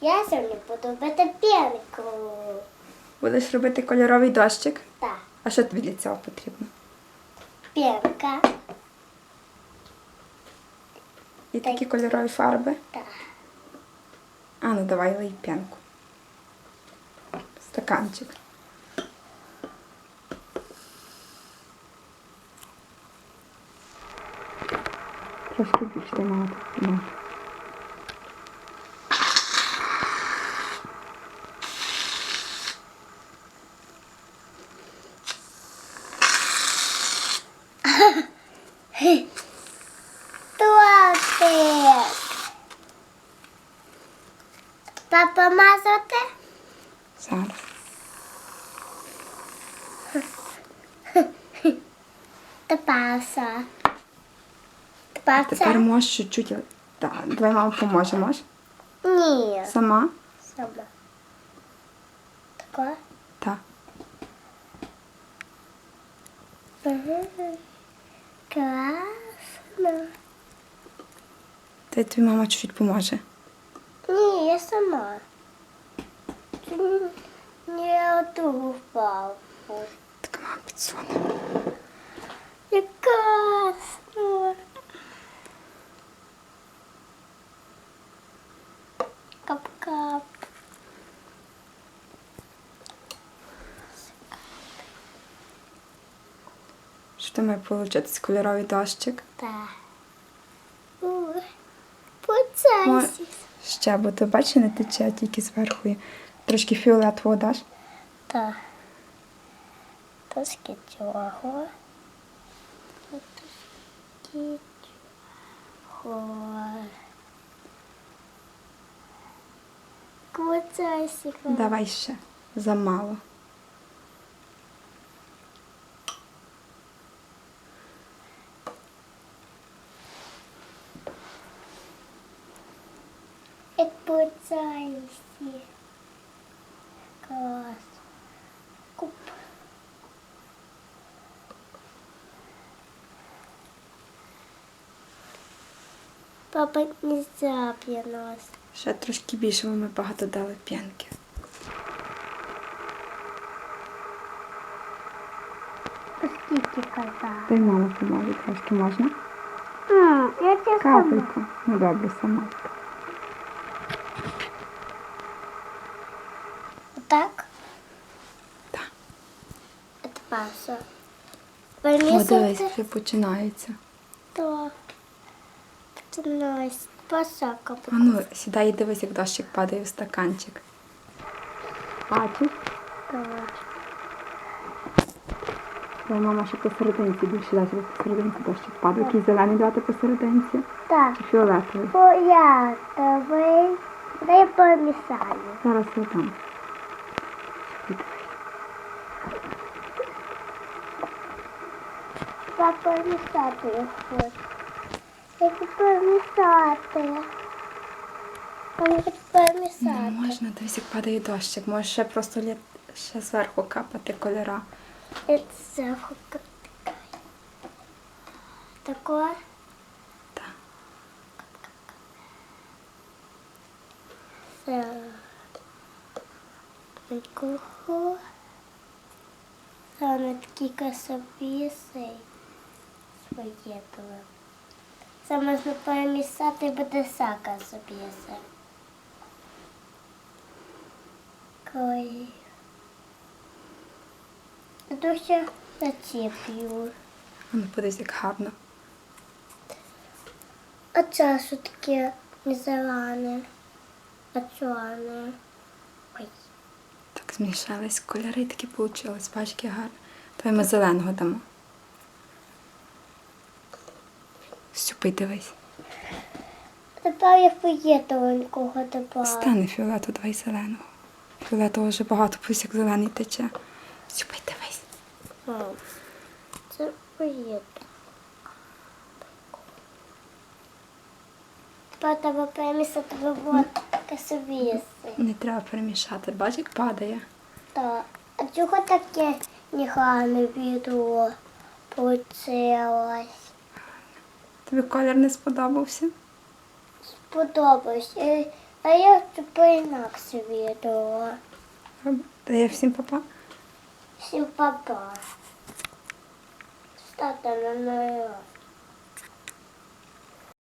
Я сьогодні буду робити п'янку. Будеш робити кольоровий дощик. Так, А що тобі для цього потрібно? п'янка. І такі кольорові фарби. Так. А ну давай лий п'янку. Стаканчик. Трошки більше тримати. Ну. Тортик. Папа мазати? Зараз. Тепаса. Тепер Тепер це? можеш чуть-чуть. Так, давай мама поможе, можеш? Ні. Сама? Сама. Тако? Так. Угу. Класно. Та тобі мама чуть-чуть поможе. Ні, я сама. Не оту папу. Так мама підсуне. Як класно. Кап-кап. Що там має получитись кольоровий дощик? Так. Поцайся. Ще, бо ти бачиш, не тече, тільки зверху. є. Трошки фіолетового даш. Так. Трошки цього. Трошки цього. Квацайсика. Давай ще. Замало. Як поцайсі. Клас. Куп. Папа не зап'є нас. Ще трошки більше, бо ми багато дали п'янки. Скільки казав? Дай мама поможе трошки можна. Я тебе сама. Капельку. Ну добре, сама. Так? Так. Это паса. О, дивись, вже починається. То. Починається. Пасака. А ну, сідай і дивись, як дощик падає в стаканчик. Бачиш? Так. Дай мама ще посерединці більше щоб посерединці дощик падає. Який зелений дати посерединці? Так. Чи фіолетовий? Поятовий. Дай помісаю. Зараз я там. Папа помісати я хочу. Я хочу помісати. Я Не можна, дивись, як падає дощик. Може ще просто лі... ще зверху капати кольора. Это захука. Такое? Так. Куху. Саме такі касопіси. Своє тули. Саме можна перемісати буде сака собіси. Кой. Дуже зачеплю. А Ну, подивись, як гарно. А що таке не зелене, а чорне. Ой. Так змішались кольори, такі вийшли. Бачиш, які гарно. Давай ми зеленого дамо. Сюпи, дивись. Тепер я фієтовенького добавила. Стане фіолету, давай зеленого. Фіолетового вже багато, плюс як зелений тече. Сюпи, дивись. Це фієто. Тепер треба перемісити вивод касовіси. Не треба перемішати. Бачиш, як падає. Так. А чого таке негарне відео получилось? Тобі колір не сподобався? Сподобалось. Е, А я хочу поінакше відео. Дає всім папа. Всім папа. Ставте на новий